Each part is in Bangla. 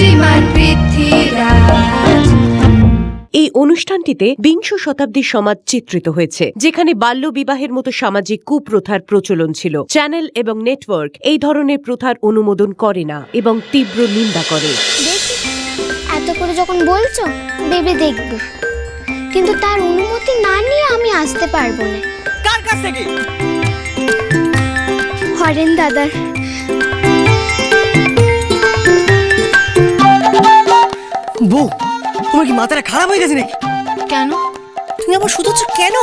শ্রীমান পৃথ্বীরাজ। এই অনুষ্ঠানটিতে বিংশ শতাব্দীর সমাজ চিত্রিত হয়েছে যেখানে বাল্য বিবাহের মতো সামাজিক কুপ্রথার প্রচলন ছিল। চ্যানেল এবং নেটওয়ার্ক এই ধরনের প্রথার অনুমোদন করে না এবং তীব্র নিন্দা করে। দেখি এত করে যখন বলছো ভেবে দেখব। কিন্তু তার অনুমতি না নিয়ে আমি আসতে পারব না। কার কাছ থেকে? হরেন দাদার বউ তোমার কি মাথাটা খারাপ হয়ে গেছে নাকি? কেন? তুমি আবার শুধুচ্ছ কেন?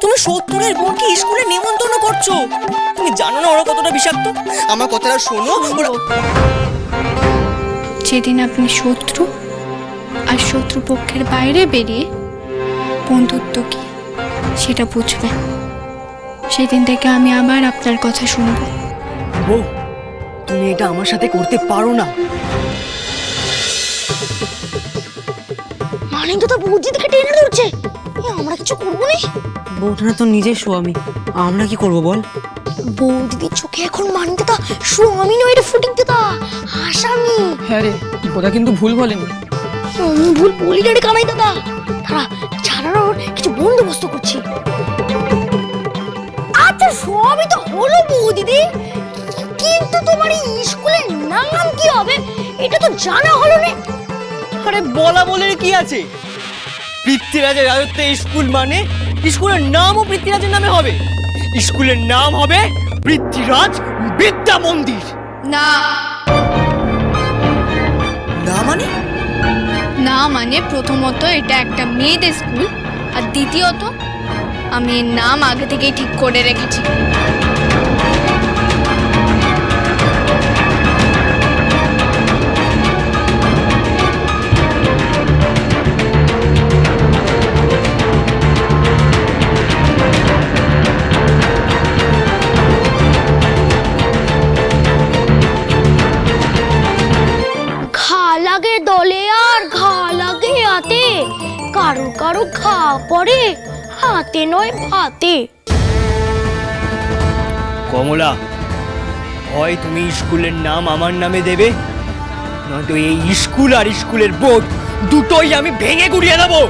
তুমি সত্তরের বোনকে স্কুলে নেমন্তন্ন করছ? তুমি জানো না ওরা কতটা বিষাক্ত? আমার কথাটা শোনো ওরা যেদিন আপনি শত্রু আর শত্রুপক্ষের বাইরে বেরিয়ে বন্ধুত্ব কি সেটা বুঝবেন সেদিন থেকে আমি আবার আপনার কথা শুনব। বউ তুমি এটা আমার সাথে করতে পারো না। মানে তো বুদ্ধি টেনে ধরছে। আমরা কিছু করব না? বউটা না তো নিজের স্বামী। আমরা কি করব বল? বৌদিদির চোখে এখন মানতে তা স্বামী নয় এটা ফুটিং তা। আসামি। হ্যাঁ রে ওটা কিন্তু ভুল বলেনি। আমি ভুল বলি রে কানাই দাদা। তারা ছাড়ানোর কিছু বন্দোবস্ত করছি। আচ্ছা সবই তো হলো বৌদিদি কিন্তু তোমার এই স্কুলের নাম কি হবে? এটা তো জানা হলো না। আরে বলা বলে কি আছে? পৃথ্বীরাজের রাজত্বে স্কুল মানে? স্কুলের নামও পৃথ্বীরাজের নামে হবে। স্কুলের নাম হবে পৃথ্বীরাজ বিদ্যা মন্দির। না। না মানে? না মানে প্রথমত এটা একটা মেয়েদের স্কুল আর দ্বিতীয়ত আমি এর নাম আগে থেকেই ঠিক করে রেখেছি। কারও ঘা পড়ে হাতে নয় ভাতে কমলা হয় তুমি স্কুলের নাম আমার নামে দেবে? নয়তো এই স্কুল আর স্কুলের বোর্ড দুটোই আমি ভেঙে গুড়িয়ে দেবো।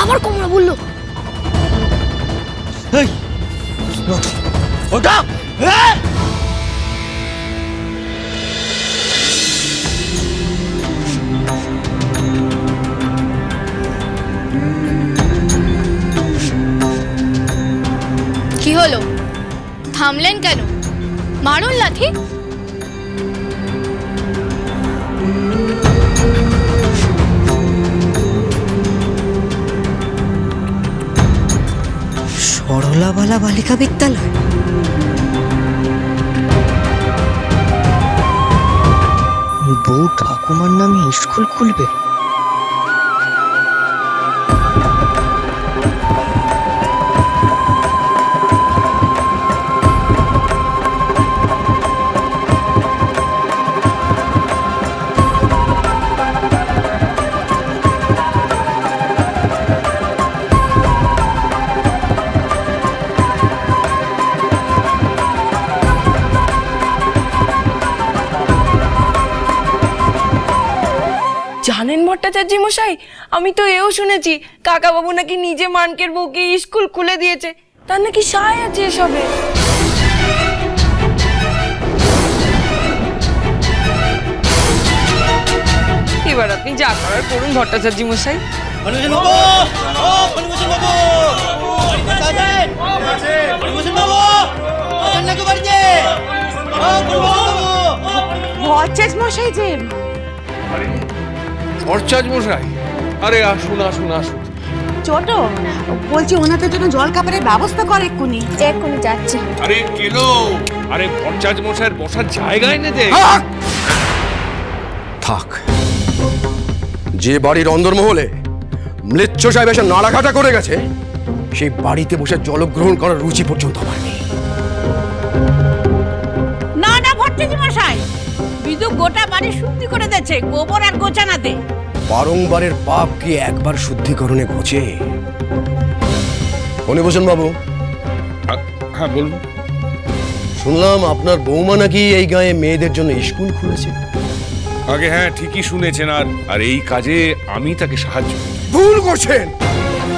আবার কমলা বলল। এই, ওটা থামলেন কেন? মারুন লাঠি সরলাবালা বালিকা বিদ্যালয়। বউ ঠাকুমার নামে স্কুল খুলবে? ভট্টাচার্য মশাই আমি তো এও শুনেছি কাকা বাবু নাকি নিজে মানকের বউকে স্কুল খুলে দিয়েছে। তার নাকি সায় আছে এসবে। এবার আপনি যা করার করুন ভট্টাচার্য মশাই। ভরচাজ মশাই যে ভরচাজ মশাই। আরে আসুন আসুন আসুন। ছোট বলছি ওনাদের জন্য জল খাবারের ব্যবস্থা করে এক্ষুনি। এক্ষুনি যাচ্ছি। আরে কেন? আরে ভরচাজ মশাইয়ের বসার জায়গা এনে দে। থাক। যে বাড়ির অন্দরমহলে মৃচ্ছ সাহেব এসে নাড়াঘাটা করে গেছে সেই বাড়িতে বসে জলগ্রহণ করার রুচি পর্যন্ত আমার নেই। গোটা বাড়ি শুদ্ধি করে দিয়েছে গোবর আর গোছানাতে। বারংবারের পাপ কি একবার শুদ্ধিকরণে ঘোচে? অনিভূষণ বাবু। হ্যাঁ বলুন। শুনলাম আপনার বৌমা নাকি এই গায়ে মেয়েদের জন্য স্কুল খুলেছে। আগে হ্যাঁ ঠিকই শুনেছেন আর আর এই কাজে আমি তাকে সাহায্য ভুল করছেন!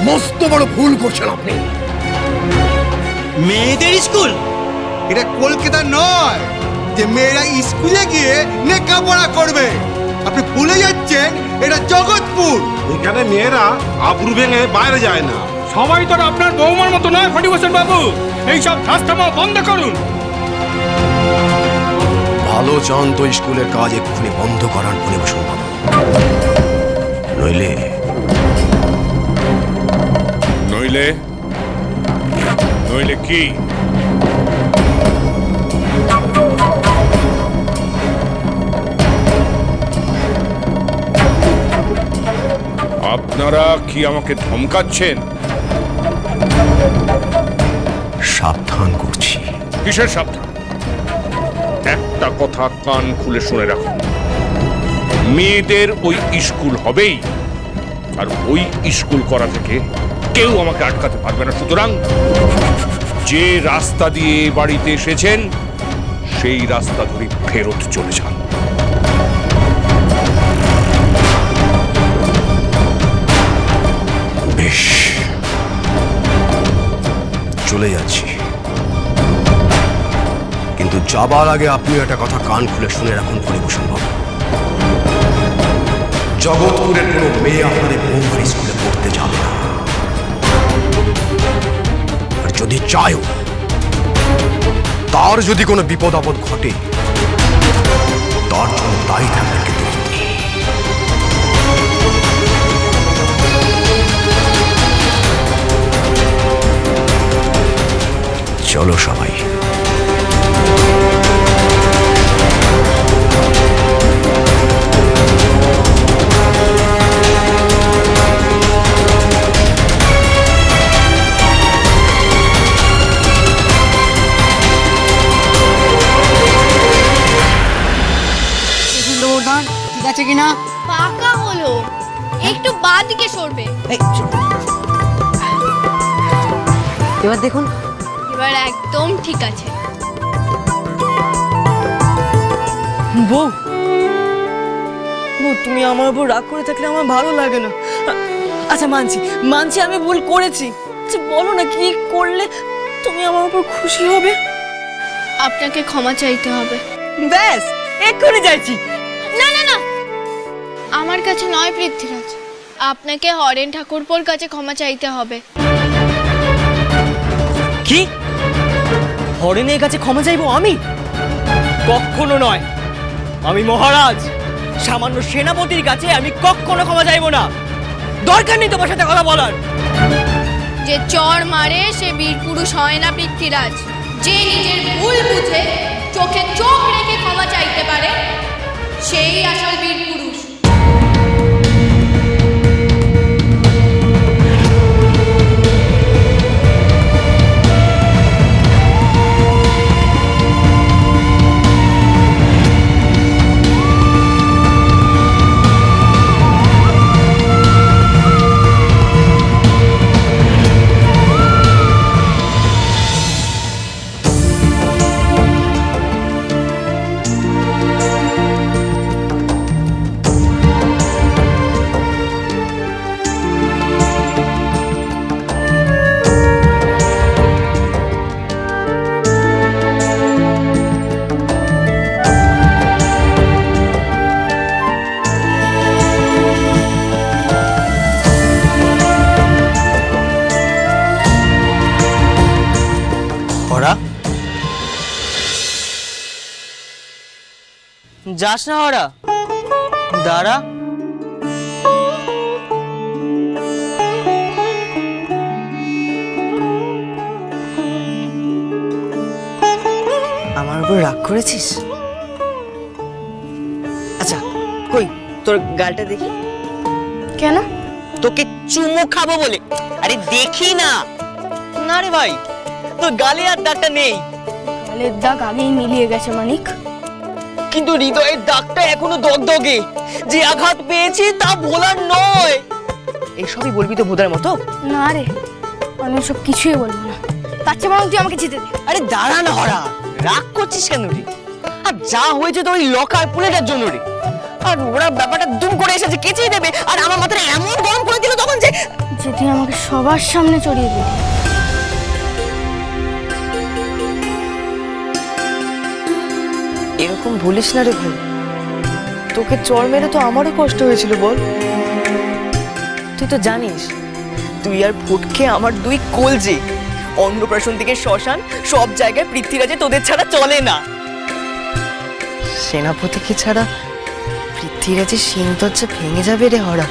মস্ত বড় ভুল করছেন আপনি। মেয়েদের স্কুল? এটা কলকাতা নয়। যে মেয়েরা স্কুলে গিয়ে লেখাপড়া করবে। আপনি ভুলে যাচ্ছেন এটা জগৎপুর। এখানে মেয়েরা আবরু ভেঙে বাইরে যায় না। সবাই তো আর আপনার বৌমার মতো নয় ফটি বসেন বাবু। এইসব ঠাস্তামা বন্ধ করুন। ভালো চান তো স্কুলের কাজ এক্ষুনি বন্ধ করান পরিবেশন বাবু। নইলে নইলে নইলে কি? আপনারা কি আমাকে ধমকাচ্ছেন? সাবধান করছি। কিসের সাবধান? একটা কথা কান খুলে শুনে রাখুন। মেয়েদের ওই স্কুল হবেই। আর ওই স্কুল করা থেকে কেউ আমাকে আটকাতে পারবে না। সুতরাং যে রাস্তা দিয়ে বাড়িতে এসেছেন সেই রাস্তা ধরে ফেরত চলে যান। বেশ। চলে যাচ্ছি। কিন্তু যাবার আগে আপনি একটা কথা কান খুলে শুনে রাখুন পরিভূষণ বাবু। জগৎপুরের কোনো মেয়ে আপনাদের বৌমার স্কুলে পড়তে যাবে না। আর যদি চায়ও, তার যদি কোনো বিপদ আপদ ঘটে, তার জন্য দায়ী থাকবেন চলো সবাই। ঠিক আছে কিনা? পাকা হলো। একটু বাঁ দিকে সরবে। এবার দেখুন এবার একদম ঠিক আছে। বউ বউ তুমি আমার উপর রাগ করে থাকলে আমার ভালো লাগে না। আচ্ছা মানছি মানছি আমি ভুল করেছি। আচ্ছা বলো না কি করলে তুমি আমার উপর খুশি হবে? আপনাকে ক্ষমা চাইতে হবে। ব্যাস এক্ষুনি যাইছি না না না। আমার কাছে নয় পৃথ্বীরাজ। আপনাকে হরেন ঠাকুরপোর কাছে ক্ষমা চাইতে হবে। কি? হরেনের কাছে ক্ষমা চাইব আমি? কখনো নয়। আমি মহারাজ, সামান্য সেনাপতির কাছে আমি কখনো ক্ষমা চাইব না। দরকার নেই তোমার সাথে কথা বলার। যে চর মারে, সে বীর পুরুষ হয় না পৃথ্বীরাজ। যে নিজের ভুল বুঝে, চোখে চোখ রেখে ক্ষমা চাইতে পারে, সেই আসল বীর পুরুষ। যাস না হরা দাঁড়া। আমার উপর রাগ করেছিস? আচ্ছা কই তোর গালটা দেখি? কেন? তোকে চুমু খাব বলে। আরে দেখি না। না রে ভাই তোর গালে আর দাগটা নেই। গালের দাগ আগেই মিলিয়ে গেছে মানিক। কিন্তু হৃদয়ের দাগটা এখনও দগদগে। যে আঘাত পেয়েছি তা ভোলার নয়। এইসবই বলবি তো ভোদার মতো? না রে আমি সব কিছুই বলব না। তার চেয়ে বরং তুই আমাকে যেতে দে। আরে দাঁড়া না হরা রাগ করছিস কেন রে? আর যা হয়েছে তো ওই লকার পুলেটার জন্য রে। আর ওরা ব্যাপারটা দুম করে এসেছে কেচেই দেবে। আর আমার মাথাটা এমন গরম করে দিল তখন যে যদি আমাকে সবার সামনে চড়িয়ে দিল। এরকম বলিস না রে ভাই। তোকে চর মেরে তো আমারও কষ্ট হয়েছিল বল। তুই তো জানিস তুই আর ফুটকে আমার দুই কলজে অন্নপ্রাশন থেকে শ্মশান সব জায়গায় পৃথ্বীরাজে তোদের ছাড়া চলে না। সেনাপতিকে ছাড়া পৃথ্বীরাজের সিংদরজা ভেঙে যাবে রে হরা।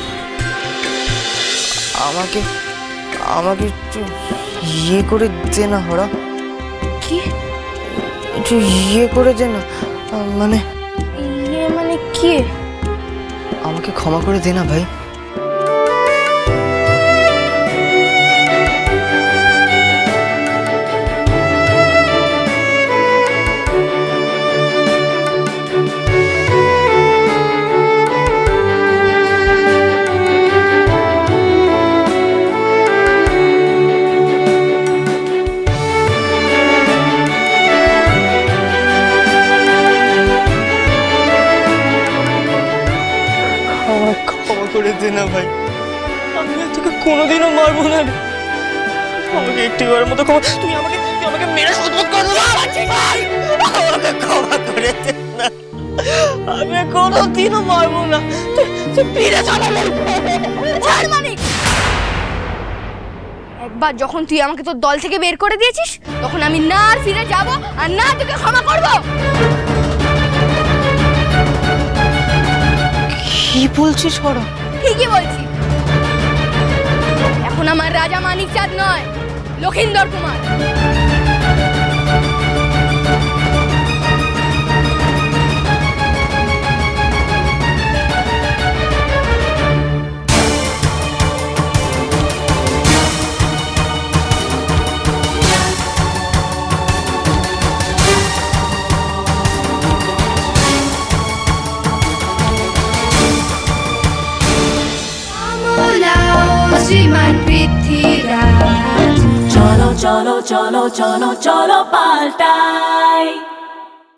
আমাকে আমাকে একটু ইয়ে করে দে না হরা। কি? একটু ইয়ে করে দে না। মানে ইয়ে মানে কি? আমাকে ক্ষমা করে দে না ভাই। আমার ক্ষমা করে দে না ভাই। আমি আর তোকে কোনোদিনও মারবো না রে। আমাকে একটিবারের মতো ক্ষমা তুই আমাকে তুই আমাকে মেরে শোধ করে আমাকে ক্ষমা করে দে না। আমি আর কোনোদিনও মারবো না। তুই তুই ফিরে চল আমার ছাড় মানিক। একবার যখন তুই আমাকে তোর দল থেকে বের করে দিয়েছিস তখন আমি না আর ফিরে যাব আর না তোকে ক্ষমা করব। কি বলছিস হরা ঠিকই বলছি। এখন আমার রাজা মানিক চাঁদ নয় লক্ষিন্দর কুমার। চলো চলো পাল্টাই